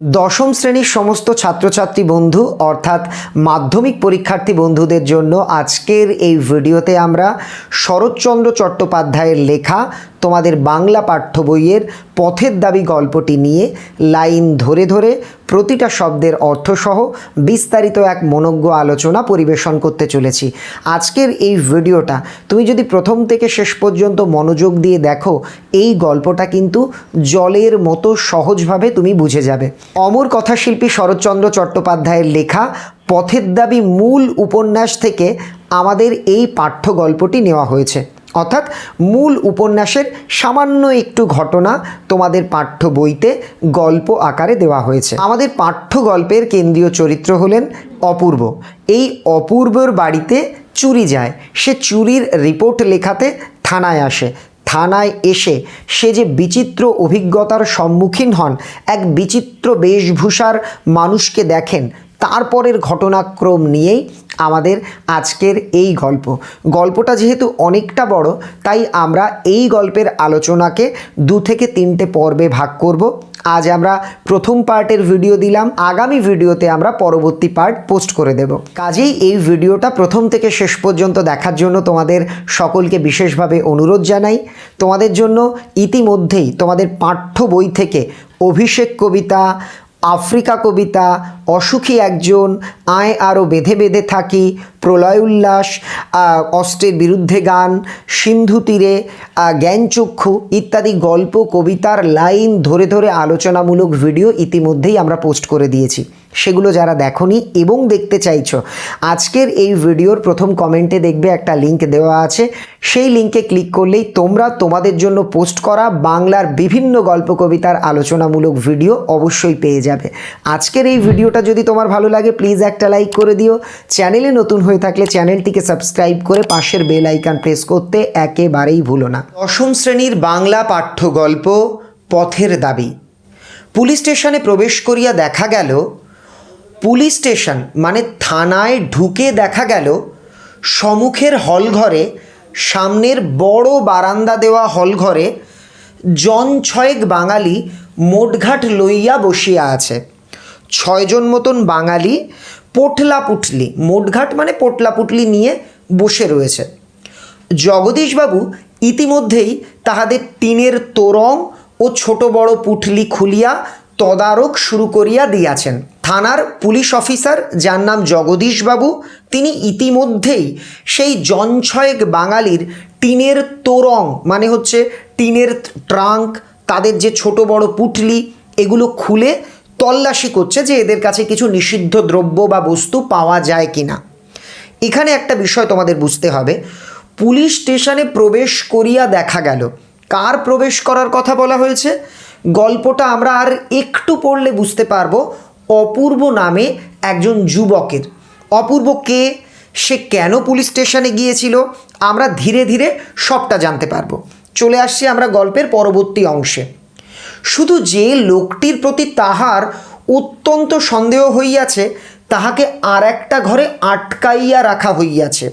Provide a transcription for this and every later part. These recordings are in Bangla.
দশম শ্রেণির সমস্ত ছাত্রছাত্রী বন্ধু, অর্থাৎ মাধ্যমিক পরীক্ষার্থী বন্ধুদের জন্য আজকের এই ভিডিওতে আমরা শরৎচন্দ্র চট্টোপাধ্যায়ের লেখা তোমাদের বাংলা পাঠ্য বইয়ের পথের দাবি গল্পটি নিয়ে লাইন ধরে ধরে প্রতিটা শব্দের অর্থসহ বিস্তারিত এক মনজ্ঞ আলোচনা পরিবেশন করতে চলেছি। আজকের এই ভিডিওটা তুমি যদি প্রথম থেকে শেষ পর্যন্ত মনোযোগ দিয়ে দেখো, এই গল্পটা কিন্তু জলের মতো সহজভাবে তুমি বুঝে যাবে। অমর কথাশিল্পী শরৎচন্দ্র চট্টোপাধ্যায়ের লেখা পথের দাবি মূল উপন্যাস থেকে আমাদের এই পাঠ্য গল্পটি নেওয়া হয়েছে। অর্থাৎ মূল উপন্যাসের সামান্য একটু ঘটনা তোমাদের পাঠ্য বইতে গল্প আকারে দেওয়া হয়েছে। আমাদের পাঠ্য গল্পের কেন্দ্রীয় চরিত্র হলেন অপূর্ব। এই অপূর্বর বাড়িতে চুরি যায়। সে চুরির রিপোর্ট লেখাতে থানায় আসে। থানায় এসে সে যে বিচিত্র অভিজ্ঞতার সম্মুখীন হন, এক বিচিত্র বেশভূষার মানুষকে দেখেন তারপরের ঘটনাক্রম নিয়েই আমাদের আজকের এই গল্প। গল্পটা যেহেতু অনেকটা বড়, তাই আমরা এই গল্পের আলোচনাকে দু থেকে তিনটে পর্বে ভাগ করব। আজ আমরা প্রথম পার্টের ভিডিও দিলাম, আগামী ভিডিওতে আমরা পরবর্তী পার্ট পোস্ট করে দেব। কাজেই এই ভিডিওটা প্রথম থেকে শেষ পর্যন্ত দেখার জন্য তোমাদের সকলকে বিশেষভাবে অনুরোধ জানাই। তোমাদের জন্য ইতিমধ্যেই তোমাদের পাঠ্য বই থেকে অভিষেক কবিতা আফ্রিকা কবিতা, অসুখী একজন, আয় আরও বেঁধে বেঁধে থাকি, প্রলয় উল্লাস অস্ত্রের বিরুদ্ধে গান, সিন্ধু তীরে জ্ঞানচক্ষু ইত্যাদি গল্প, কবিতার লাইন, ধরে ধরে আলোচনামূলক ভিডিও ইতিমধ্যেই আমরা পোস্ট করে দিয়েছি। সেগুলো যারা দেখনি এবং দেখতে চাইছ, আজকের এই ভিডিওর প্রথম কমেন্টে দেখবে একটা লিংক দেওয়া আছে। সেই লিংকে ক্লিক করলেই তোমরা তোমাদের জন্য পোস্ট করা বাংলার বিভিন্ন গল্প, কবিতার আলোচনামূলক ভিডিও অবশ্যই পেয়ে যাবে। আজকের এই ভিডিওটা যদি তোমার ভালো লাগে প্লিজ একটা লাইক করে দিও। চ্যানেলে নতুন হয়ে থাকলে চ্যানেলটিকে সাবস্ক্রাইব করে পাশের বেল আইকন প্রেস করতে একেবারেই ভুলো না। দশম শ্রেণির বাংলা পাঠ্য গল্প, পথের দাবি। পুলিশ স্টেশনে প্রবেশ করিয়া দেখা গেল, পুলিশ স্টেশন মানে থানায় ঢুকে দেখা গেল, সম্মুখের হলঘরে, সামনের বড় বারান্দা দেওয়া হলঘরে, জন ছয়েক বাঙালি মোটঘাট লইয়া বসিয়া আছে। ছয়জন মতন বাঙালি পোটলা পুটলি মোটঘাট মানে পোটলা পুটলি নিয়ে বসে রয়েছে। জগদীশবাবু ইতিমধ্যেই তাহাদের টিনের তোরং ও ছোট বড় পুটলি খুলিয়া তদারক শুরু করিয়া দিয়াছেন। থানার পুলিশ অফিসার, যার নাম জগদীশবাবু, তিনি ইতিমধ্যেই সেই জনছয়েক বাঙালির টিনের তোরং মানে হচ্ছে টিনের ট্রাঙ্ক তাদের যে ছোট বড় পুটলি, এগুলো খুলে তল্লাশি করছে যে এদের কাছে কিছু নিষিদ্ধ দ্রব্য বা বস্তু পাওয়া যায় কি না এখানে একটা বিষয় তোমাদের বুঝতে হবে। পুলিশ স্টেশনে প্রবেশ করিয়া দেখা গেল। কার প্রবেশ করার কথা বলা হয়েছে? গল্পটা আমরা আর একটু পড়লে বুঝতে পারব। অপূর্ব নামে একজন যুবকের। অপূর্ব কে? সে কেন পুলিশ স্টেশনে গিয়েছিল? আমরা ধীরে ধীরে সবটা জানতে পারব। চলে আসছি আমরা গল্পের পরবর্তী অংশে। শুধু যে লোকটির প্রতি তাহার অত্যন্ত সন্দেহ হইয়াছে, তাহাকে আর একটা ঘরে আটকাইয়া রাখা হইয়াছে।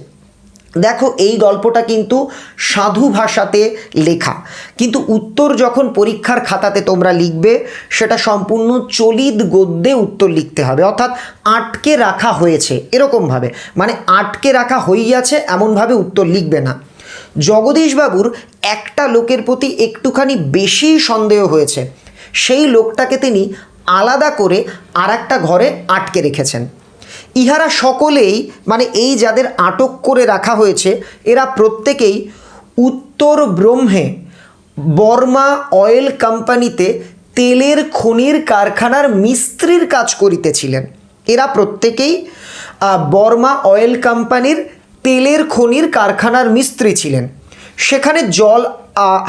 দেখো, এই গল্পটা কিন্তু সাধু ভাষাতে লেখা। কিন্তু উত্তর যখন পরীক্ষার খাতাতে তোমরা লিখবে, সেটা সম্পূর্ণ চলিত গদ্যে উত্তর লিখতে হবে। অর্থাৎ আটকে রাখা হয়েছে, এরকমভাবে। মানে আটকে রাখা হইয়াছে, এমনভাবে উত্তর লিখবে না। জগদীশবাবুর একটা লোকের প্রতি একটুখানি বেশি সন্দেহ হয়েছে। সেই লোকটাকে তিনি আলাদা করে আর একটা ঘরে আটকে রেখেছেন। ইহারা সকলেই মানে এই যাদের আটক করে রাখা হয়েছে, এরা প্রত্যেকেই উত্তর ব্রহ্মে বর্মা অয়েল কোম্পানিতে তেলের খনির কারখানার মিস্ত্রির কাজ করিতেছিলেন। এরা প্রত্যেকেই বর্মা অয়েল কোম্পানির তেলের খনির কারখানার মিস্ত্রি ছিলেন। সেখানে জল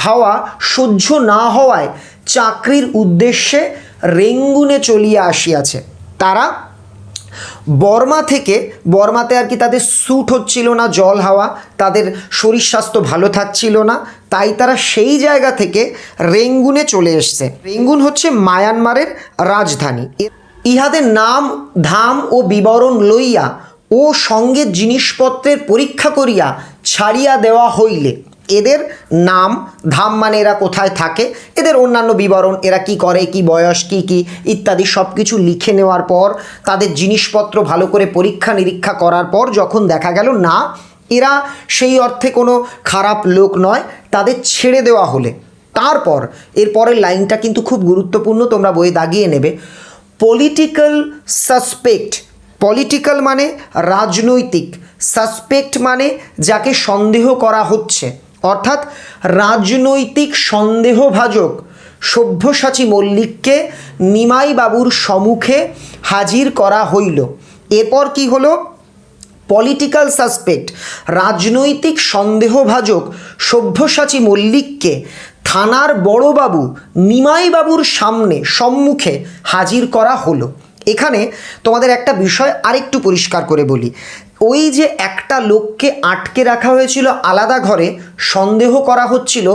হাওয়া সহ্য না হওয়ায় চাকরির উদ্দেশ্যে রেঙ্গুনে চলিয়া আসিয়াছে। তারা বর্মা থেকে, বর্মাতে আর কি তাদের স্যুট হচ্ছিল না, জল, হাওয়া, তাদের শরীর স্বাস্থ্য ভালো থাকছিল না, তাই তারা সেই জায়গা থেকে রেঙ্গুনে চলে এসছে। রেঙ্গুন হচ্ছে মায়ানমারের রাজধানী। ইহাদের নাম, ধাম ও বিবরণ লইয়া ও সঙ্গে জিনিসপত্রের পরীক্ষা করিয়া ছাড়িয়া দেওয়া হইলে। এদের নাম, ধাম মানে এরা কোথায় থাকে, এদের অন্যান্য বিবরণ, এরা কি করে, কি বয়স, কি কি ইত্যাদি সব কিছু লিখে নেওয়ার পর, তাদের জিনিসপত্র ভালো করে পরীক্ষা নিরীক্ষা করার পর যখন দেখা গেল, না, এরা সেই অর্থে কোনো খারাপ লোক নয়, তাদের ছেড়ে দেওয়া হলে। তারপর এর পরের লাইনটা কিন্তু খুব গুরুত্বপূর্ণ, তোমরা বইয়ে দাগিয়ে নেবে। পলিটিক্যাল সাসপেক্ট পলিটিক্যাল মানে রাজনৈতিক সাসপেক্ট মানে যাকে সন্দেহ করা হচ্ছে। অর্থাৎ রাজনৈতিক সন্দেহভাজক সভ্যসাচী মল্লিককে নিমাই বাবুর সম্মুখে হাজির করা হইল। এরপর কি হলো? পলিটিক্যাল সাসপেক্ট রাজনৈতিক সন্দেহভাজক সভ্যসাচী মল্লিককে থানার বড়বাবু নিমাইবাবুর সামনে, সম্মুখে হাজির করা হলো। এখানে তোমাদের একটা বিষয় আরেকটু পরিষ্কার করে বলি। ওই যে একটা লোককে আটকে রাখা হয়েছিল আলাদা ঘরে, সন্দেহ করা হচ্ছিল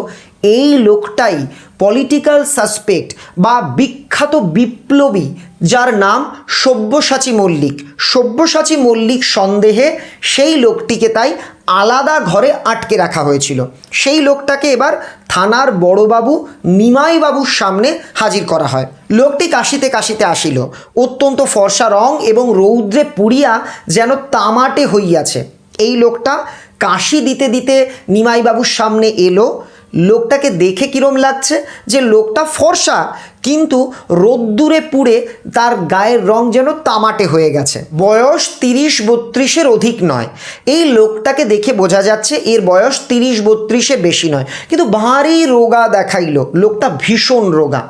এই লোকটাই পলিটিক্যাল সাসপেক্ট বা বিখ্যাত বিপ্লবী, যার নাম সব্যসাচী মল্লিক। সব্যসাচী মল্লিক সন্দেহে সেই লোকটিকে তাই আলাদা ঘরে আটকে রাখা হয়েছিল। সেই লোকটাকে এবার থানার বড়বাবু, নিমাইবাবুর সামনে হাজির করা হয়। লোকটি কাশিতে কাশিতে আসিল। অত্যন্ত ফর্সা রং এবং রৌদ্রে পুড়িয়া যেন তামাটে হইয়াছে। এই লোকটা কাশি দিতে দিতে নিমাইবাবুর সামনে এলো। লোকটাকে দেখে কীরম লাগছে যে লোকটা ফর্সা, কিন্তু রোদ্দুরে পুড়ে তার গায়ের রং যেন তামাটে হয়ে গেছে। বয়স তিরিশ বত্রিশের অধিক নয়। এই লোকটাকে দেখে বোঝা যাচ্ছে এর বয়স তিরিশ বত্রিশে বেশি নয়। কিন্তু ভারী রোগা দেখাইল। লোকটা ভীষণ রোগা।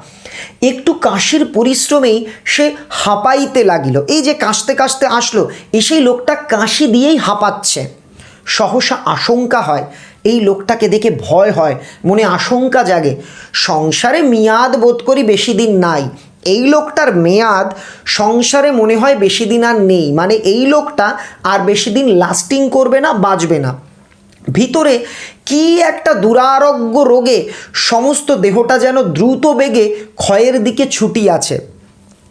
একটু কাশির পরিশ্রমেই সে হাঁপাইতে লাগিল। এই যে কাশতে কাশতে আসলো, এসেই লোকটা কাশি দিয়েই হাঁপাচ্ছে। সহসা আশঙ্কা হয় এই লোকটাকে দেখে ভয় হয়, মনে আশঙ্কা জাগে। সংসারে মেয়াদ বোধ করি বেশি দিন নাই। এই লোকটার মেয়াদ সংসারে মনে হয় বেশি দিন আর নেই। মানে এই লোকটা আর বেশি দিন লাস্টিং করবে না, বাঁচবে না। ভিতরে কি একটা দুরারোগ্য রোগে সমস্ত দেহটা যেন দ্রুত বেগে ক্ষয়ের দিকে ছুটি আছে।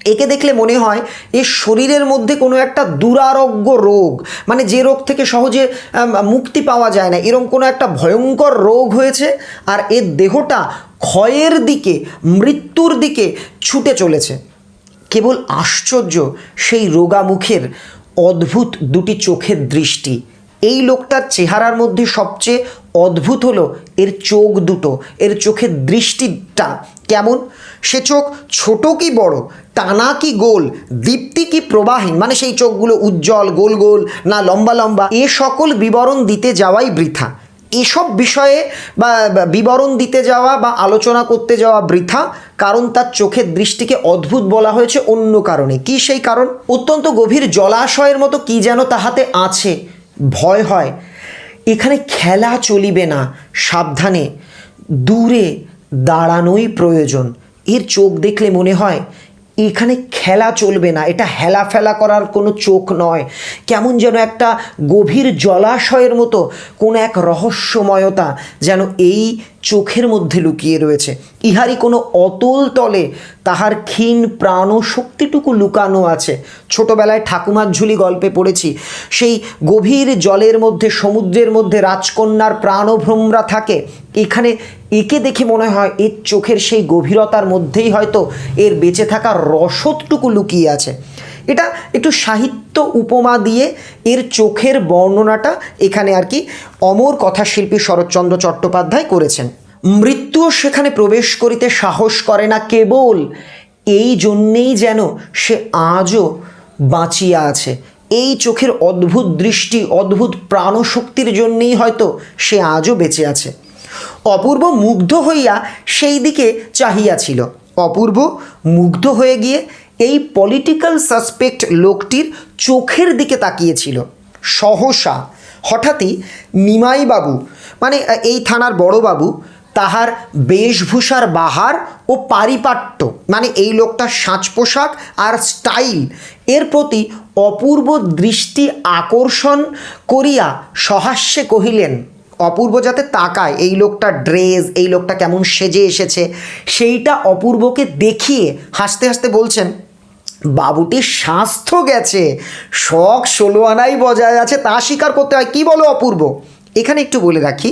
একে দেখলে মনে হয় এর শরীরের মধ্যে কোনো একটা দুরারোগ্য রোগ। মানে যে রোগ থেকে সহজে মুক্তি পাওয়া যায় না। এরকম কোনো একটা ভয়ঙ্কর রোগ হয়েছে আর এর দেহটা ক্ষয়ের দিকে, মৃত্যুর দিকে ছুটে চলেছে। কেবল আশ্চর্য সেই রোগামুখের অদ্ভুত দুটি চোখের দৃষ্টি। এই লোকটার চেহারার মধ্যে সবচেয়ে অদ্ভুত হলো এর চোখ দুটো, এর চোখের দৃষ্টিটা কেমন? সে চোখ ছোট কি বড়? টানা কি গোল? দীপ্তি কি প্রবাহীন মানে সেই চোখগুলো উজ্জ্বল, গোল গোল, না লম্বা লম্বা। এ সকল বিবরণ দিতে যাওয়াই বৃথা। এসব বিষয়ে বা বিবরণ দিতে যাওয়া বা আলোচনা করতে যাওয়া বৃথা, কারণ তার চোখের দৃষ্টিকে অদ্ভুত বলা হয়েছে অন্য কারণে। কি সেই কারণ? অত্যন্ত গভীর জলাশয়ের মতো কি যেন তাহাতে আছে। ভয় হয়। এখানে খেলা চলিবে না, সাবধানে। দূরে দাঁড়ানোই প্রয়োজন। এর চোখ দেখলে মনে হয়, এখানে খেলা চলবে না, এটা হেলা ফেলা করার কোনো চোখ নয়। কেমন যেন একটা গভীর জলাশয়ের মতো, কোনো এক রহস্যময়তা, যেন এই চোখের মধ্যে লুকিয়ে রয়েছে। ইহারই কোনো অতল তলে তাহার ক্ষীণ প্রাণ শক্তিটুকু লুকানো আছে। ছোটবেলায় ঠাকুমার ঝুলি গল্পে পড়েছি, সেই গভীর জলের মধ্যে, সমুদ্রের মধ্যে রাজকন্যার প্রাণভ্রমরা থাকে। এখানে একে দেখে মনে হয় এর চোখের সেই গভীরতার মধ্যেই হয়তো এর বেঁচে থাকা রসদটুকু লুকিয়ে আছে। এটা একটু সাহিত্য উপমা দিয়ে এর চোখের বর্ণনাটা এখানে আর কি অমর কথাশিল্পী শরৎচন্দ্র চট্টোপাধ্যায় করেছেন। মৃত্যুও সেখানে প্রবেশ করিতে সাহস করে না কেবল। এই জন্যেই যেন সে আজও বাঁচিয়া আছে। এই চোখের অদ্ভুত দৃষ্টি, অদ্ভুত প্রাণশক্তির জন্যেই হয়তো সে আজও বেঁচে আছে। অপূর্ব মুগ্ধ হইয়া সেই দিকে চাহিয়াছিল। অপূর্ব মুগ্ধ হয়ে গিয়ে এই পলিটিক্যাল সাসপেক্ট লোকটির চোখের দিকে তাকিয়েছিল। সহসা, হঠাৎই নিমাইবাবু মানে এই থানার বড়বাবু তাহার বেশভূষার বাহার ও পারিপাট্য। মানে এই লোকটার সাজ পোশাক আর স্টাইল। এর প্রতি অপূর্ব দৃষ্টি আকর্ষণ করিয়া সহাস্যে কহিলেন, অপূর্ব যাতে তাকায়, এই লোকটা ড্রেস, এই লোকটা কেমন সেজে এসেছে, সেইটা অপূর্বকে দেখিয়ে হাসতে হাসতে বলছেন বাবুটির স্বাস্থ্য গেছে, শখ ষোলো আনাই বজায় আছে, তা স্বীকার করতে হয়। কি বলো অপূর্ব? এখানে একটু বলে রাখি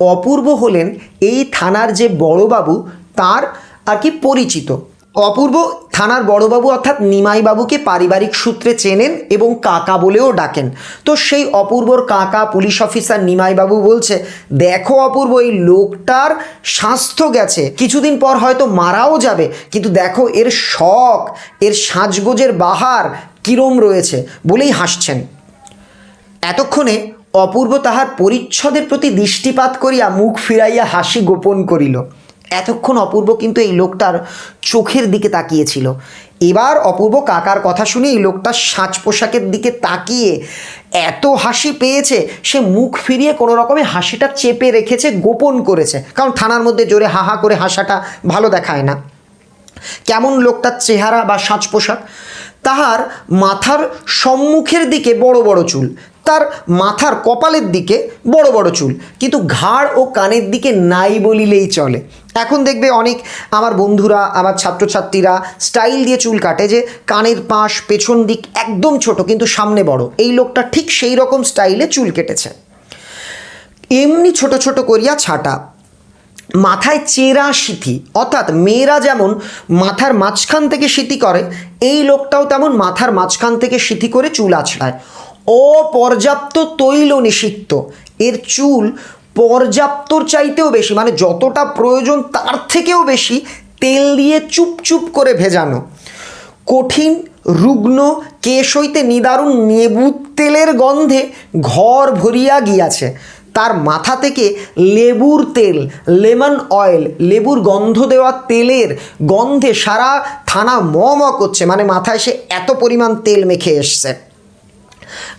অপূর্ব হলেন এই থানার যে বড়বাবু তার আর কি পরিচিত। অপূর্ব থানার বড়বাবু অর্থাৎ নিমাইবাবুকে পারিবারিক সূত্রে চেনেন এবং কাকা বলেও ডাকেন। তো সেই অপূর্বর কাকা পুলিশ অফিসার নিমাইবাবু বলছে, দেখো অপূর্ব, এই লোকটার স্বাস্থ্য গেছে। কিছুদিন পর হয়তো মারাও যাবে, কিন্তু দেখো এর শখ, এর সাজগোজের বাহার কিরম রয়েছে। বলেই হাসছেন। এতক্ষণে অপূর্ব তাহার পরিচ্ছদের প্রতি দৃষ্টিপাত করিয়া মুখ ফিরাইয়া হাসি গোপন করিল। এতক্ষণ অপূর্ব কিন্তু এই লোকটার চোখের দিকে তাকিয়েছিল। এবার অপূর্ব কাকার কথা শুনে এই লোকটার সাজ পোশাকের দিকে তাকিয়ে এত হাসি পেয়েছে, সে মুখ ফিরিয়ে কোনো রকমে হাসিটা চেপে রেখেছে, গোপন করেছে। কারণ থানার মধ্যে জোরে হাহা করে হাসাটা ভালো দেখায় না। কেমন লোকটার চেহারা বা সাজ পোশাক? তাহার মাথার সম্মুখের দিকে বড় বড় চুল। তার মাথার কপালের দিকে বড় বড় চুল। কিন্তু ঘাড় ও কানের দিকে নাই বলিলেই চলে। এখন দেখবে অনেক আমার বন্ধুরা, আমার ছাত্রছাত্রীরা স্টাইল দিয়ে চুল কাটে যে কানের পাশ পেছন দিক একদম ছোট, কিন্তু সামনে বড়। এই লোকটা ঠিক সেই রকম স্টাইলে চুল কেটেছে। এমনি ছোট ছোট করিয়া ছাটা। মাথায় চেরা সিথি, অর্থাৎ মেয়েরা যেমন মাথার মাঝখান থেকে সিথি করে, এই লোকটাও তেমন মাথার মাঝখান থেকে সিথি করে চুল আছড়ায়। অপর্যাপ্ত তৈল নিষিক্ত এর চুল পর্যাপ্তর চাইতেও বেশি মানে যতটা প্রয়োজন তার থেকেও বেশি তেল দিয়ে চুপচুপ করে ভেজানো। কঠিন, রুগ্ন কেশ হইতে নিদারুণ নেবু তেলের গন্ধে ঘর ভরিয়া গিয়াছে। তার মাথা থেকে লেবুর তেল, লেমন অয়েল, লেবুর গন্ধ দেওয়া তেলের গন্ধে সারা থানা ম করছে মানে মাথায় সে এত পরিমাণ তেল মেখে এসছে।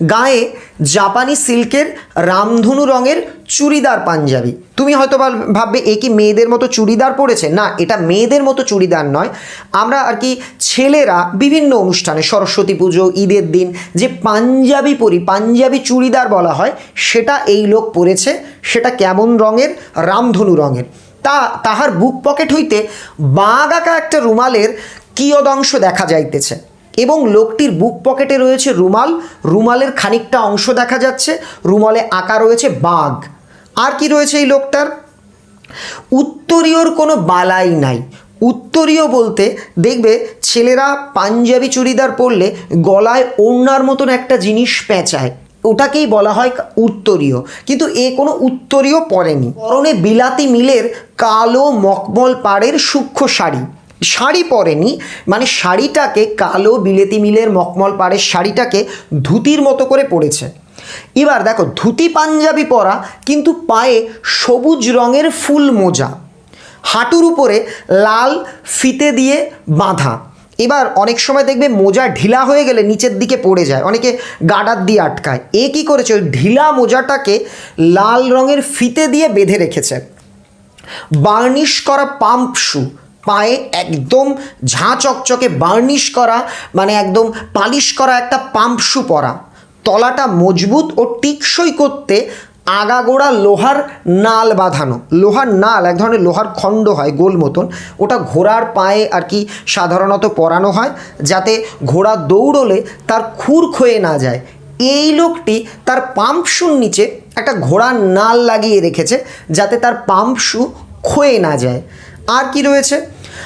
গায়ে জাপানি সিল্কের রামধনু রঙের চুড়িদার পাঞ্জাবি। তুমি হয়তো ভাব- ভাববে, এ কি মেয়েদের মতো চুড়িদার পরেছে? না, এটা মেয়েদের মতো চুড়িদার নয়। আমরা আর কি ছেলেরা বিভিন্ন অনুষ্ঠানে, সরস্বতী পুজো, ঈদের দিন, যে পাঞ্জাবি পরি, পাঞ্জাবি চুড়িদার বলা হয়, সেটা এই লোক পরেছে, সেটা কেমন রঙের? রামধনু রঙের। তা, তাহার বুক পকেট হইতে বাঁক আঁকা একটা রুমালের কিয়দংশ দেখা যাইতেছে। এবং লোকটির বুক পকেটে রয়েছে রুমাল। রুমালের খানিকটা অংশ দেখা যাচ্ছে। রুমালে আঁকা রয়েছে বাঘ। আর কি রয়েছে এই লোকটার? উত্তরীয়র কোনো বালাই নাই। উত্তরীয় বলতে দেখবে, ছেলেরা পাঞ্জাবি চুড়িদার পরলে গলায় ওড়নার মতন একটা জিনিস পেঁচায়। ওটাকেই বলা হয় উত্তরীয়। কিন্তু এ কোনো উত্তরীয় পরেনি। পরনে বিলাতি মিলের কালো মকমল পাড়ের সূক্ষ্ম শাড়ি। শাড়ি পরেনি মানে শাড়িটাকে কালো বিলেতি মিলের মকমল পাড়ের শাড়িটাকে ধুতির মতো করে পরেছে এবার দেখো, ধুতি পাঞ্জাবি পরা, কিন্তু পায়ে সবুজ রঙের ফুল মোজা। হাঁটুর উপরে লাল ফিতে দিয়ে বাঁধা। এবার অনেক সময় দেখবে মোজা ঢিলা হয়ে গেলে নিচের দিকে পড়ে যায়, অনেকে গাডার দিয়ে আটকায়। এ কী করেছে? ওই ঢিলা মোজাটাকে লাল রঙের ফিতে দিয়ে বেঁধে রেখেছে। বার্নিশ করা পাম্প শু। পায়ে একদম ঝাঁ চকচকে বার্নিশ করা মানে একদম পালিশ করা একটা পাম্প শু পরা। তলাটা মজবুত ও টিকসই করতে আগাগোড়া লোহার নাল বাঁধানো। লোহার নাল, এক ধরনের লোহার খণ্ড হয়, গোল মতন। ওটা ঘোড়ার পায়ে আর কি সাধারণত পরানো হয়, যাতে ঘোড়া দৌড়লে তার খুর ক্ষয়ে না যায়। এই লোকটি তার পাম্প শুর নিচে একটা ঘোড়ার নাল লাগিয়ে রেখেছে, যাতে তার পাম্প শু ক্ষয়ে না যায়। আর কি রয়েছে?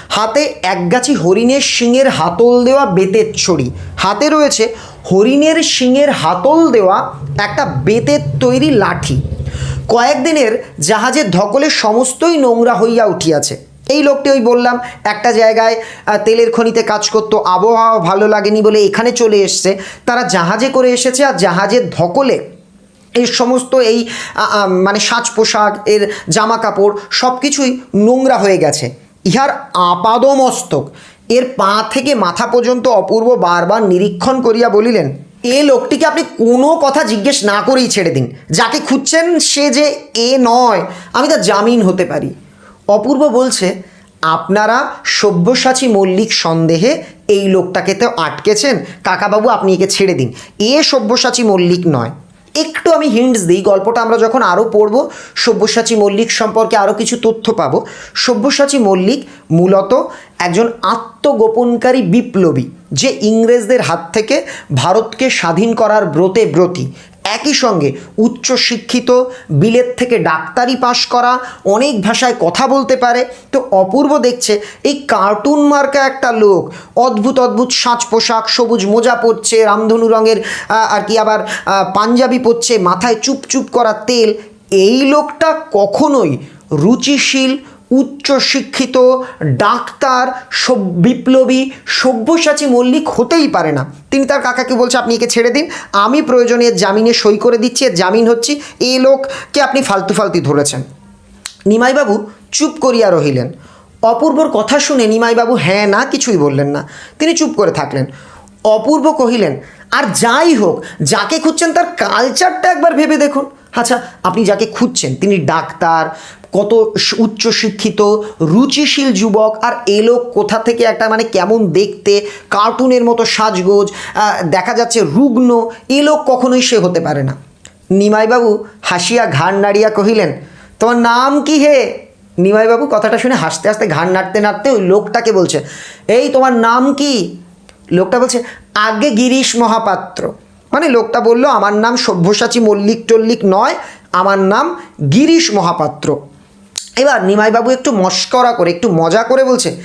হাতে একগাছি হরিণের শিঙের হাতল দেওয়া বেতের ছড়ি। হাতে রয়েছে হরিণের শিঙের হাতল দেওয়া একটা বেতের তৈরি লাঠি। কয়েকদিনের জাহাজের ধকলে সমস্তই নোংরা হইয়া উঠিয়াছে। এই লোকটি ওই বললাম, একটা জায়গায় তেলের খনিতে কাজ করতো, আবহাওয়া ভালো লাগেনি বলে এখানে চলে এসছে। তারা জাহাজে করে এসেছে আর জাহাজের ধকলে এই সমস্ত এই মানে সাজ পোশাক এর জামা কাপড় সব কিছুই নোংরা হয়ে গেছে। ইহার আপাদমস্তক। এর পা থেকে মাথা পর্যন্ত অপূর্ব বারবার নিরীক্ষণ করিয়া বলিলেন, এ লোকটিকে আপনি কোনো কথা জিজ্ঞেস না করেই ছেড়ে দিন। যাকে খুঁজছেন সে যে এ নয়। আমি তার জামিন হতে পারি। অপূর্ব বলছে, আপনারা সব্যসাচী মল্লিক সন্দেহে এই লোকটাকে তো আটকেছেন। কাকাবাবু, আপনি একে ছেড়ে দিন। এ সব্যসাচী মল্লিক নয়। একটু আমি হিন্টস দিই। গল্পটা আমরা যখন আরও পড়ব, সব্যসাচী মল্লিক সম্পর্কে আরও কিছু তথ্য পাব। সব্যসাচী মল্লিক মূলত একজন আত্মগোপনকারী বিপ্লবী, যে ইংরেজদের হাত থেকে ভারতকে স্বাধীন করার ব্রতে ব্রতী। একই সঙ্গে উচ্চ শিক্ষিত, বিলেত থেকে ডাক্তারি পাশ করা, অনেক ভাষায় কথা বলতে পারে। তো অপূর্ব দেখছে এই কার্টুন মার্কা একটা লোক। অদ্ভুত অদ্ভুত সাজ পোশাক সবুজ মোজা পরছে, রামধনু রঙের আর কি আবার পাঞ্জাবি পরছে, মাথায় চুপ চুপ করা তেল। এই লোকটা কখনোই রুচিশীল উচ্চ শিক্ষিত ডাক্তার বিপ্লবী, সব্যসাচী মল্লিক হতেই পারে না। তিনি তার কাকাকে বলছে, আপনি একে ছেড়ে দিন। আমি প্রয়োজনে জামিনে সই করে দিচ্ছি, এর জামিন হচ্ছি। এ লোককে আপনি ফালতু ফালতু ধরেছেন। নিমাইবাবু চুপ করিয়া রহিলেন। অপূর্বর কথা শুনে নিমাইবাবু হ্যাঁ না, কিছুই বললেন না। তিনি চুপ করে থাকলেন। অপূর্ব কহিলেন, আর যাই হোক, যাকে খুঁজছেন তার কালচারটা একবার ভেবে দেখুন। আচ্ছা আপনি যাকে খুঁজছেন, তিনি ডাক্তার কত স- উচ্চশিক্ষিত, রুচিশীল যুবক, আর এ লোক কোথা থেকে একটা মানে কেমন দেখতে, কার্টুনের মতো সাজগোজ দেখা যাচ্ছে রুগ্ন এ লোক কখনোই সে হতে পারে না। নিমাইবাবু হাসিয়া ঘাড় নাড়িয়া কহিলেন, তোমার নাম কি হে? নিমাইবাবু কথাটা শুনে হাসতে হাসতে ঘাড় নাড়তে নাড়তে ওই লোকটাকে বলছে, এই তোমার নাম কি? লোকটা বলছে, আগে গিরিশ মহাপাত্র। মানে লোকটা বলল, আমার নাম সভ্যসাচী মল্লিক টল্লিক নয়, আমার নাম গিরিশ মহাপাত্র। এবার নিমাইবাবু একটু মস্করা করে, একটু মজা করে বলছে,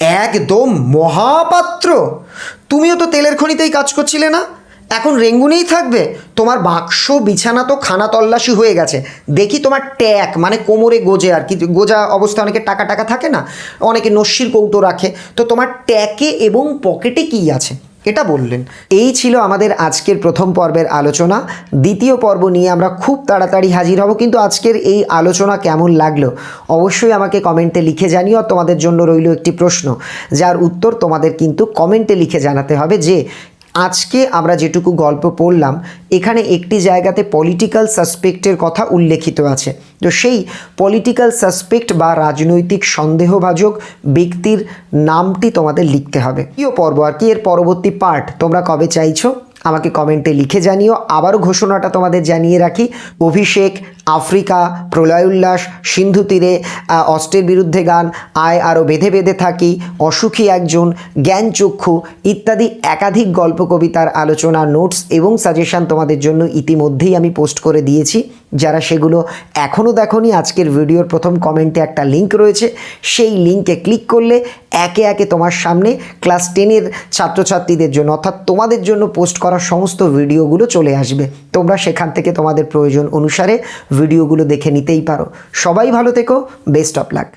একদম মহাপাত্র! তুমিও তো তেলের খনিতেই কাজ করছিলে না? এখন রেঙ্গুনেই থাকবে। তোমার বাক্স, বিছানা তো খানা তল্লাশি হয়ে গেছে। দেখি তোমার ট্যাক মানে কোমরে গোজে আর কি, গোজা অবস্থা অনেকে টাকা টাকা থাকে না? অনেকে নস্যির কৌটো রাখে। তো তোমার ট্যাকে এবং পকেটে কী আছে? এটা বললেন। এই ছিল আমাদের আজকের প্রথম পর্বের আলোচনা। দ্বিতীয় পর্ব নিয়ে আমরা খুব তাড়াতাড়ি হাজির হব, কিন্তু আজকের এই আলোচনা কেমন লাগল? অবশ্যই আমাকে কমেন্টে লিখে জানিও, তোমাদের জন্য রইল একটি প্রশ্ন। যার উত্তর তোমাদের কিন্তু কমেন্টে লিখে জানাতে হবে যে আজকে আমরা যেটুকু গল্প পড়লাম, এখানে একটি জায়গাতে পলিটিক্যাল সাসপেক্টের কথা উল্লেখিত আছে। তো সেই পলিটিক্যাল সাসপেক্ট বা রাজনৈতিক সন্দেহভাজক ব্যক্তির নামটি তোমাদের লিখতে হবে। প্রিয় পর্ব, আর কি এর পরবর্তী পার্ট তোমরা কবে চাইছো? আমাকে কমেন্টে লিখে জানিও। আবারও ঘোষণাটা তোমাদের জানিয়ে রাখি। অভিষেক আফ্রিকা, প্রলয় উল্লাস, সিন্ধু তীরে অস্ত্রের বিরুদ্ধে গান, আয় আরও বেঁধে বেঁধে থাকি, অসুখী একজন জ্ঞানচক্ষু ইত্যাদি একাধিক গল্প কবিতার আলোচনা, নোটস এবং সাজেশান তোমাদের জন্য ইতিমধ্যেই আমি পোস্ট করে দিয়েছি। যারা সেগুলো এখনও দেখোনি, আজকের ভিডিওর প্রথম কমেন্টে একটা লিঙ্ক রয়েছে। সেই লিঙ্কে ক্লিক করলে একে একে তোমার সামনে ক্লাস টেনের ছাত্রছাত্রীদের জন্য অর্থাৎ তোমাদের জন্য পোস্ট করা সমস্ত ভিডিওগুলো চলে আসবে। তোমরা সেখান থেকে তোমাদের প্রয়োজন অনুসারে ভিডিওগুলো দেখে নিতেই পারো। সবাই ভালো থেকো বেস্ট অফ লাক